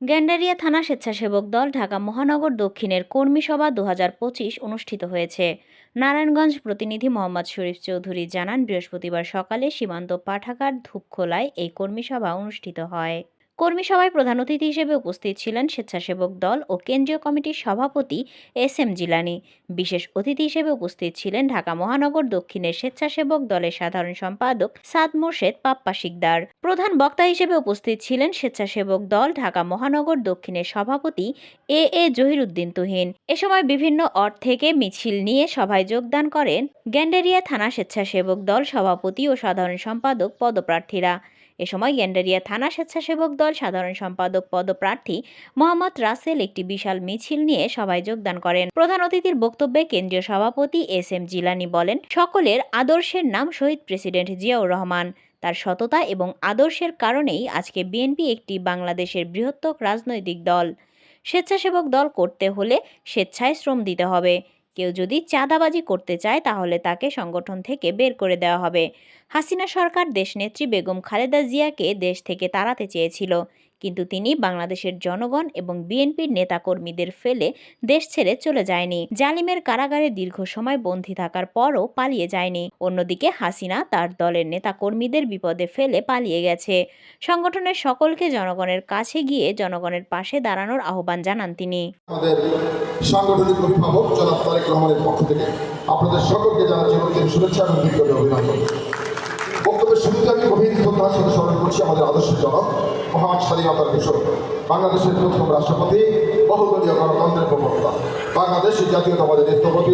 গ্যান্ডারিয়া থানা স্বেচ্ছাসেবক দল ঢাকা মহানগর দক্ষিণের কর্মী সভা দু হাজার পঁচিশ অনুষ্ঠিত হয়েছে। নারায়ণগঞ্জ প্রতিনিধি মোহাম্মদ শরীফ চৌধুরী জানান, বৃহস্পতিবার সকালে সীমান্ত পাঠাগার ধূপখোলায় এই কর্মী সভা অনুষ্ঠিত হয়। কর্মী সভায় প্রধান অতিথি হিসেবে উপস্থিত ছিলেন স্বেচ্ছাসেবক দল ও কেন্দ্রীয় কমিটির সভাপতি এস এম জিলানি। বিশেষ অতিথি হিসেবে উপস্থিত ছিলেন ঢাকা মহানগর দক্ষিণের স্বেচ্ছাসেবক দলের সাধারণ সম্পাদক সাদ মোর্শেদ পাপ্পা শিকদার। প্রধান বক্তা হিসেবে উপস্থিত ছিলেন স্বেচ্ছাসেবক দল ঢাকা মহানগর দক্ষিণের সভাপতি এ এ জহিরুদ্দিন তুহিন। এ সময় বিভিন্ন অর্থ থেকে মিছিল নিয়ে সভায় যোগদান করেন গ্যান্ডারিয়া থানা স্বেচ্ছাসেবক দল সভাপতি ও সাধারণ সম্পাদক পদপ্রার্থীরা। এ সময় গ্যান্ডারিয়া থানা স্বেচ্ছাসেবক দল সাধারণ সম্পাদক পদপ্রার্থী মোহাম্মদ রাসেল একটি বিশাল মিছিল নিয়ে সভায় যোগদান করেন। প্রধান অতিথির বক্তব্যে কেন্দ্রীয় সভাপতি এস এম জিলানি বলেন, সকলের আদর্শের নাম শহীদ প্রেসিডেন্ট জিয়াউর রহমান। তার সততা এবং আদর্শের কারণেই আজকে বিএনপি একটি বাংলাদেশের বৃহত্তর রাজনৈতিক দল। স্বেচ্ছাসেবক দল করতে হলে স্বেচ্ছায় শ্রম দিতে হবে। কেউ যদি চাঁদাবাজি করতে চায়, তাহলে তাকে সংগঠন থেকে বের করে দেওয়া হবে। হাসিনা সরকার দেশনেত্রী বেগম খালেদা জিয়াকে দেশ থেকে তাড়াতে চেয়েছিল। কিন্তু তিনি বাংলাদেশের জনগণ এবং বিএনপির নেতাকর্মীদের ফেলে দেশ ছেড়ে চলে যায়নি। জালিমের কারাগারে দীর্ঘ সময় বন্দী থাকার পরও পালিয়ে যায়নি। অন্যদিকে হাসিনা তার দলের নেতাকর্মীদের বিপদে ফেলে পালিয়ে গেছে। সংগঠনের সকলকে জনগণের কাছে গিয়ে জনগণের পাশে দাঁড়ানোর আহ্বান জানান তিনি। সাংগঠনিক অভিভাবক জনাব তারেক রহমানের পক্ষ থেকে আপনাদের সকলকে শুভেচ্ছা এবং অভিনন্দন। শ্রদ্ধার সাথে স্মরণ করছি আমাদের আদর্শ জনক, মহান স্বাধীনতার ঘোষক বাংলাদেশের প্রথম রাষ্ট্রপতি, বহুদলীয় গণতন্ত্রের প্রবক্তা বাংলাদেশের জাতীয়তাবাদের স্থপতি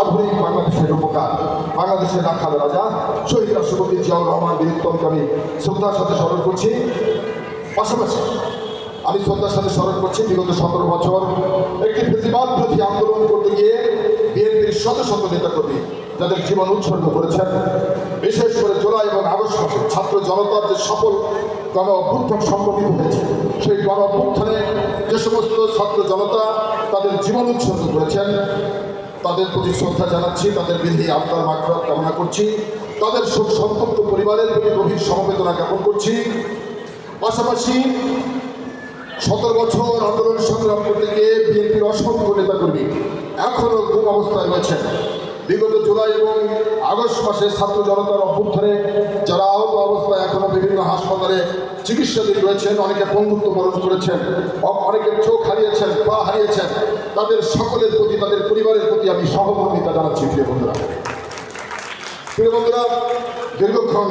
আধুনিক বাংলাদেশের রূপকার, বাংলাদেশের রাখাল রাজা, শহীদ রাষ্ট্রপতি জিয়াউর রহমান বীরত্তমকে আমি শ্রদ্ধার সাথে স্মরণ করছি। পাশাপাশি আমি শ্রদ্ধার সাথে স্মরণ করছি, বিগত সতেরো বছর একটি ফেসিবাদ বিরোধী আন্দোলন করতে গিয়ে বিএনপির শত শত নেতাকর্মী যাদের জীবন উৎসর্গ করেছেন, বিশেষ করে জুলাই এবং আগস্ট মাসে ছাত্র জনতার যে সফল গণ অভ্যুত্থান সংগঠিত হয়েছে, সেই গণ অভ্যুত্থানে যে সমস্ত ছাত্র জনতা তাদের জীবন উৎসর্গ করেছেন, তাদের প্রতি শ্রদ্ধা জানাচ্ছি, তাদের বিধি আত্মার মাত্রা কামনা করছি, তাদের শোক সন্তপ্ত পরিবারের প্রতি গভীর সমবেদনা জ্ঞাপন করছি। পাশাপাশি সতেরো বছর আন্দোলন সংগ্রাম করতে গিয়ে বিএনপির অসংখ্য নেতাকর্মী এখনও ঘুম অবস্থায় রয়েছেন। বিগত জুলাই এবং আগস্ট মাসে ছাত্র জনতার অভ্যুত্থানে যারা আহত অবস্থায় এখনও বিভিন্ন হাসপাতালে চিকিৎসাধীন রয়েছেন, অনেকে বন্ধুত্ব বরণ করেছেন, অ- অনেকের চোখ হারিয়েছেন, পা হারিয়েছেন, তাদের সকলের প্রতি, তাদের পরিবারের প্রতি আমি সহমর্মিতা জানাচ্ছি, প্রিয় বন্ধুরা। প্রিয় বন্ধুরা, দীর্ঘক্ষণ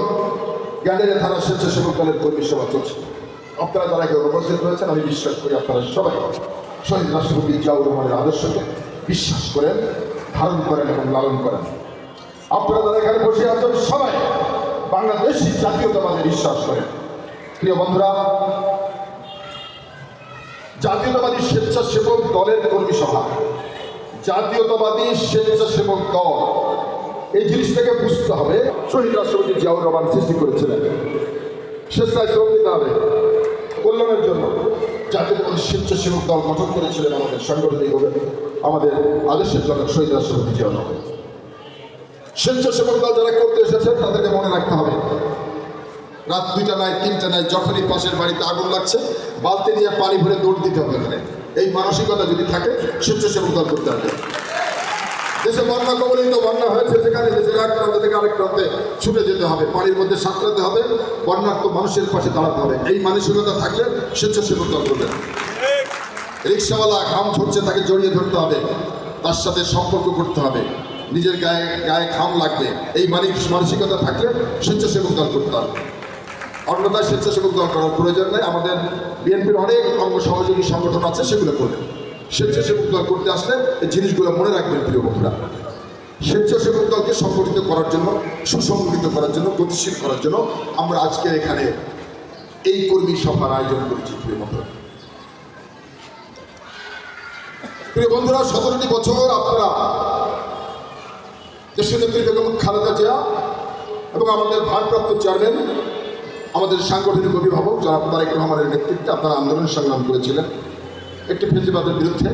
গ্যান্ডারিয়া থানা স্বেচ্ছাসেবক দলের কর্মী সভা চলছে। আপনারা যারা কেউ উপস্থিত রয়েছেন, আমি বিশ্বাস করি আপনারা সবাই শহীদ রাষ্ট্রপতি জিয়াউর রহমানের আদর্শকে বিশ্বাস করেন। ধারণ করেন এবং লালন করেন। আপনারা এখানে বসে আছেন, সবাই বাংলাদেশি জাতীয়তাবাদে বিশ্বাস করেন। প্রিয় বন্ধুরা, জাতীয়তাবাদী স্বেচ্ছাসেবক দলের কর্মী সভা। জাতীয়তাবাদী স্বেচ্ছাসেবক দল। এই জিনিসটাকে বুঝতে হবে। শহীদ রাষ্ট্রপতি জিয়াউর রহমান সৃষ্টি করেছিলেন। স্বেচ্ছায় শ্রম দিতে হবে। কল্যাণের জন্য। জাতীয়তাবাদী স্বেচ্ছাসেবক দল গঠন করেছিলেন আমাদের সাংগঠনিকভাবে আমাদের আদর্শের জন্য শহীদ রাষ্ট্রপতি রহমান। স্বেচ্ছাসেবক দল যারা করতে এসেছেন তাদেরকে মনে রাখতে হবে, রাত দুইটা নাই, তিনটা নাই, যখনই পাশের বাড়িতে আগুন লাগছে, বালতি নিয়ে পানি ভরে দৌড় দিতে হবে এখানে। এই মানসিকতা যদি থাকে, স্বেচ্ছাসেবক দল করতে হবে। দেশে বন্যা কবলিত বন্যা হয়েছে যেখানে দেশের এক প্রান্ত থেকে আরেক প্রান্তে ছুটে যেতে হবে, পানির মধ্যে সাঁতরাতে হবে বন্যার্থ মানুষের পাশে দাঁড়াতে হবে। এই মানসিকতা থাকলে স্বেচ্ছাসেবক করবে। রিক্সাওয়ালা ঘাম ঝরছে, তাকে জড়িয়ে ধরতে হবে, তার সাথে সম্পর্ক করতে হবে। নিজের গায়ে গায়ে ঘাম লাগবে। এই মানসিকতা থাকলে স্বেচ্ছাসেবক দল করতে হবে। অন্যথায় স্বেচ্ছাসেবক দল করার প্রয়োজন নেই। আমাদের বিএনপির অনেক অঙ্গ সহযোগী সংগঠন আছে, সেগুলো করবে। স্বেচ্ছাসেবক দল করতে আসলে এই জিনিসগুলো মনে রাখবেন প্রিয় বন্ধুরা। স্বেচ্ছাসেবক দলকে সংগঠিত করার জন্য, সুসংগঠিত করার জন্য, গতিশীল করার জন্য আমরা আজকে এখানে এই কর্মী সভার আয়োজন করেছি প্রিয় বন্ধুরা। প্রিয় বন্ধুরা, সতেরোটি বছর আপনারা দেশের নেত্রী বেগম খালেদা জিয়া এবং আমাদের ভারপ্রাপ্ত চেয়ারম্যান, আমাদের সাংগঠনিক অভিভাবক যারা তারেক রহমানের নেতৃত্বে আপনারা আন্দোলন সংগ্রাম করেছিলেন। একটি ফেসিবাদের বিরুদ্ধে